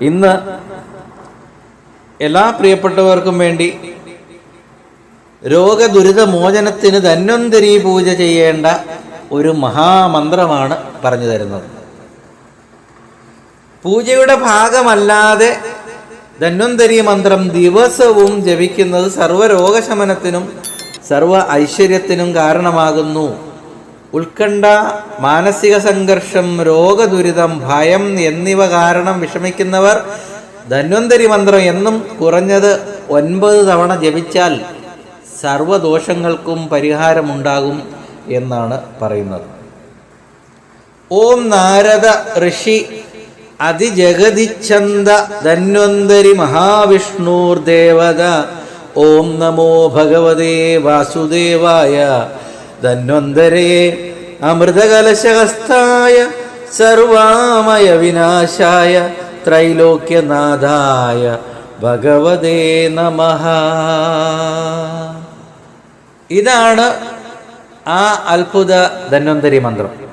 ഇന്ന് എല്ലാ പ്രിയപ്പെട്ടവർക്കും വേണ്ടി രോഗദുരിത മോചനത്തിന് ധന്വന്തരി പൂജ ചെയ്യേണ്ട ഒരു മഹാമന്ത്രമാണ് പറഞ്ഞു തരുന്നത്. പൂജയുടെ ഭാഗമല്ലാതെ ധന്വന്തരി മന്ത്രം ദിവസവും ജപിക്കുന്നത് സർവരോഗശമനത്തിനും സർവ ഐശ്വര്യത്തിനും കാരണമാകുന്നു. ഉത്കണ്ഠ മാനസിക സംഘർഷം രോഗദുരിതം ഭയം എന്നിവ കാരണം വിഷമിക്കുന്നവർ ധന്വന്തരി മന്ത്രം എന്നും കുറഞ്ഞത് ഒൻപത് തവണ ജപിച്ചാൽ സർവദോഷങ്ങൾക്കും പരിഹാരമുണ്ടാകും എന്നാണ് പറയുന്നത്. ഓം നാരദ ഋഷി അതിജഗതിച്ഛന്ത ധന്വന്തരി മഹാവിഷ്ണുർദേവത. ഓം നമോ ഭഗവതേ വാസുദേവായ. ധന്വന്തരേ അമൃതകലശഹസ്തായ സർവാമയ വിനാശായ ത്രൈലോക്യനാഥായ ഭഗവതേ നമ. ഇതാണ് ആ അത്ഭുത ധന്വന്തരി മന്ത്രം.